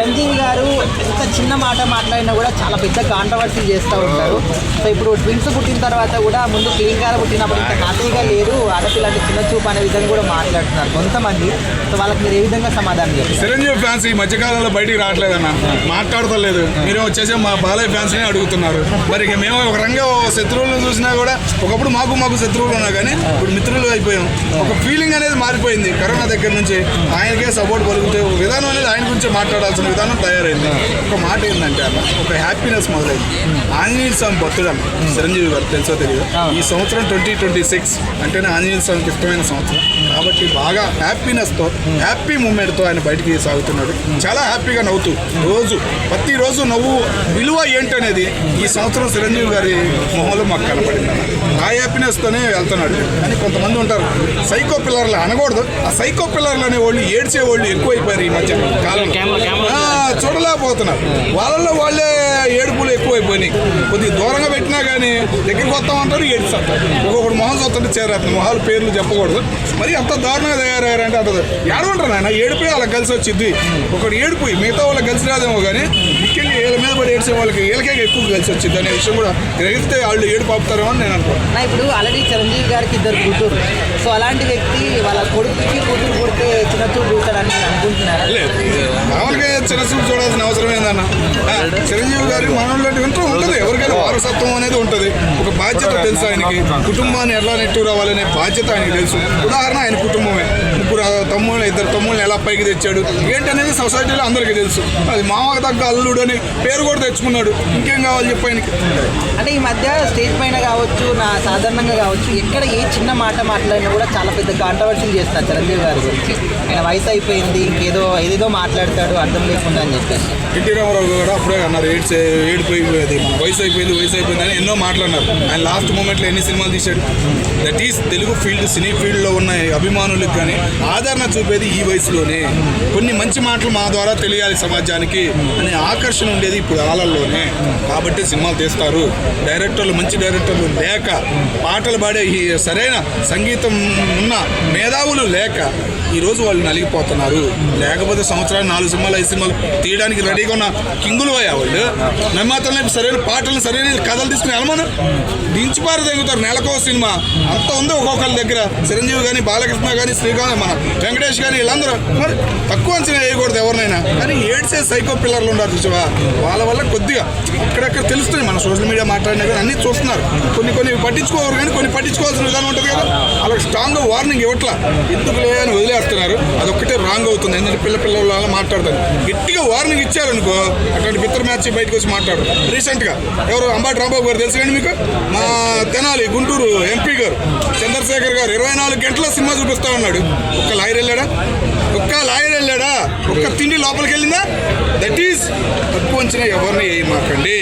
చిరంజీవి గారు ఎంత చిన్న మాట మాట్లాడినా కూడా చాలా పెద్ద కాంట్రవర్సీ చేస్తూ ఉంటారు. సో ఇప్పుడు ట్విన్స్ పుట్టిన తర్వాత కూడా ముందు క్లీన్ గారు పుట్టినప్పుడు ఇంత హ్యాపీగా లేరు. ఆడపిల్ల అంటే చిన్న చూపు అనే విధంగా కూడా మాట్లాడుతున్నారు కొంతమంది. సో వాళ్ళకి మీరు ఏ విధంగా సమాధానం చేస్తారు చిరంజీవి ఫ్యాన్స్ ఈ మధ్యకాలంలో బయటికి రావట్లేదన్న. మాట్లాడతలేదు. మీరు వచ్చేసి మా బాలయ్య ఫ్యాన్స్ని అడుగుతున్నారు. మరి ఇక మేము ఒక రంగా శత్రువులను చూసినా కూడా ఒకప్పుడు మాకు మాకు శత్రువులు ఉన్నా కానీ ఇప్పుడు మిత్రులు అయిపోయాం. ఒక ఫీలింగ్ అనేది మారిపోయింది కరోనా దగ్గర నుంచి. ఆయనకే సపోర్ట్ పలుకుతే ఒక విధానం అనేది ఆయన గురించి మాట్లాడాల్సిన విధానం తయారైంది. ఒక మాట ఏంటంటే అన్న ఒక హ్యాపీనెస్ మొదలైంది. ఆంజనేయ స్వామి భక్తుడు అన్న చిరంజీవి గారు తెలుసో తెలియదు ఈ సంవత్సరం ట్వంటీ ట్వంటీ సిక్స్ అంటేనే ఆంజనేయ స్వామికి ఇష్టమైన సంవత్సరం. కాబట్టి బాగా హ్యాపీనెస్తో హ్యాపీ మూమెంట్తో ఆయన బయటికి సాగుతున్నాడు. చాలా హ్యాపీగా నవ్వుతూ రోజు ప్రతి రోజు నవ్వు విలువ ఏంటనేది ఈ సంవత్సరం చిరంజీవి గారి మొహంలో మాకు కనపడింది అన్న. ఆ హ్యాపీనెస్తోనే వెళ్తున్నాడు. కానీ కొంతమంది ఉంటారు సైకో పిల్లర్లు అనకూడదు. ఆ సైకో పిల్లర్లు అనే వాళ్ళు ఏడ్చే వాళ్ళు ఎక్కువైపోయారు ఈ మధ్య కాలంలో. ఆ, చూడలేకపోతున్నారు వాళ్ళలో వాళ్ళే ఏడుపులు ఎక్కువైపోయినాయి. కొద్దిగా దూరంగా పెట్టినా కానీ దగ్గరికి వస్తామంటారు ఏడుస్తారు ఒక్కొక్కడు మొహం చూస్తుంటే చేరేస్తుంది మొహాలు పేర్లు చెప్పకూడదు. మరి అంత దారుణంగా తయారయ్యారంటే అంటది ఏడమంటారు నాయన. ఏడిపోయి వాళ్ళకి కలిసి వచ్చింది ఒకటి ఏడిపోయి మిగతా వాళ్ళకి కలిసి రాదేమో కానీ ముఖ్యంగా వీళ్ళ మీద పడి ఏడ్చే వాళ్ళకి వీళ్ళకే ఎక్కువ కలిసి వచ్చింది అనే విషయం కూడా గ్రహిస్తే వాళ్ళు ఏడు పాపుతారేమో అని నేను అనుకుంటున్నాను. ఇప్పుడు ఆల్రెడీ చిరంజీవి గారికి ఇద్దరు కూతురు. సో అలాంటి వ్యక్తి వాళ్ళ కొడుకుకి కూతురు పుడితే చిన్న చూపు చూస్తాడని అనుకుంటున్నారా? మామూలుగా చిన్న చూపు చూడాల్సిన అవసరం ఏందన్న? చిరంజీవి గారి మనలో వింటూ ఉంటుంది. ఎవరికైనా వారసత్వం అనేది ఉంటుంది. ఒక బాధ్యత తెలుసు ఆయనకి. కుటుంబాన్ని ఎలా నెట్టు రావాలనే బాధ్యత ఆయనకి తెలుసు. ఉదాహరణ ఆయన కుటుంబమే. ముగ్గురు తమ్ముళ్ళు ఇద్దరు తమ్ముళ్ళని ఎలా పైకి తెచ్చాడు? ఏంటనేది సొసైటీలో అందరికీ తెలుసు. అది మామకు తగ్గ అల్లుడు అని పేరు కూడా తెచ్చుకున్నాడు. ఇంకేం కావాలి చెప్పు ఆయనకి? అంటే ఈ మధ్య స్టేజ్ పైన కావచ్చు నా సాధారణంగా కావచ్చు ఎక్కడ ఏ చిన్న మాట మాట్లాడినా కూడా చాలా పెద్ద కాంట్రవర్సీలు చేస్తారు చిరంజీవి గారి గురించి. ఆయన వయసు అయిపోయింది ఇంకేదో ఏదేదో మాట్లాడతాడు అర్థం లేకుండా అని చెప్పేసి. ఎన్టీ రామారావు కూడా అప్పుడే అన్నారు ఏడ్స్ ఏడిపోయిపోయేది మన వయసు అయిపోయింది వయసు అయిపోయింది అని ఎన్నో మాట్లాడినారు. ఆయన లాస్ట్ మూమెంట్లో ఎన్ని సినిమాలు తీశాడు? That is Telugu field cine ఫీల్డ్లో ఉన్న అభిమానులకు కానీ ఆదరణ చూపేది ఈ వయసులోనే. కొన్ని మంచి మాటలు మా ద్వారా తెలియాలి సమాజానికి అనే ఆకర్షణ ఉండేది ఇప్పుడు వాళ్ళల్లోనే కాబట్టి సినిమాలు తీస్తారు. డైరెక్టర్లు మంచి డైరెక్టర్లు లేక పాటలు పాడే ఈ సరైన సంగీతం ఉన్న మేధావులు లేక ఈరోజు వాళ్ళు నలిగిపోతున్నారు. లేకపోతే సంవత్సరాలు నాలుగు సినిమాలు ఐదు సినిమాలు తీయడానికి రెడీ ఉన్న కింగులు అయ్యా వాళ్ళు. నిర్మాతలు సరైన పాటలు సరైన కథలు తీసుకుని వెళ్ళమను దించిపారు తగ్గుతారు నెలకో సినిమా. అంత ఉంది ఒక్కొక్కరి దగ్గర. చిరంజీవి కానీ బాలకృష్ణ కానీ శ్రీకాంత్ మన వెంకటేష్ కానీ వీళ్ళందరూ. మరి తక్కువ అంచనా వేయకూడదు ఎవరినైనా. కానీ ఏడ్సే సైకో పిల్లర్లు ఉన్నారు చూసావా? వాళ్ళ వల్ల కొద్దిగా ఇక్కడక్కడ తెలుస్తుంది మన సోషల్ మీడియా మాట్లాడినా కానీ అన్ని చూస్తున్నారు. కొన్ని కొన్ని పట్టించుకోరు కానీ కొన్ని పట్టించుకోవాల్సిన విధానం ఉంటుంది కదా. స్ట్రాంగ్ వార్నింగ్ ఇవ్వట్లా. ఎందుకు అని వదిలేస్తున్నారు. అదొక్కటే రాంగ్ అవుతుంది. ఎందుకంటే పిల్ల పిల్లల మాట్లాడతారు. గట్టిగా వార్నింగ్ ఇచ్చారనుకో అట్లాంటి మిత్ర మ్యాచ్ బయటకు వచ్చి మాట్లాడు రీసెంట్గా ఎవరు? అంబాటి రాంబాబు గారు తెలుసు కానీ మీకు? మా తెనాలి గుంటూరు ఎంపీ గారు. చంద్రశేఖర్ గారు ఇరవై నాలుగు గంటల సినిమా చూపిస్తా ఉన్నాడు. ఒక్క లాయర్ వెళ్ళాడా? ఒక్క లాయర్ వెళ్ళాడా? ఒక్క తిండి లోపలికి వెళ్ళిందా? దట్ ఈస్ తక్కువ అంచనా ఎవరిని ఏమాకండి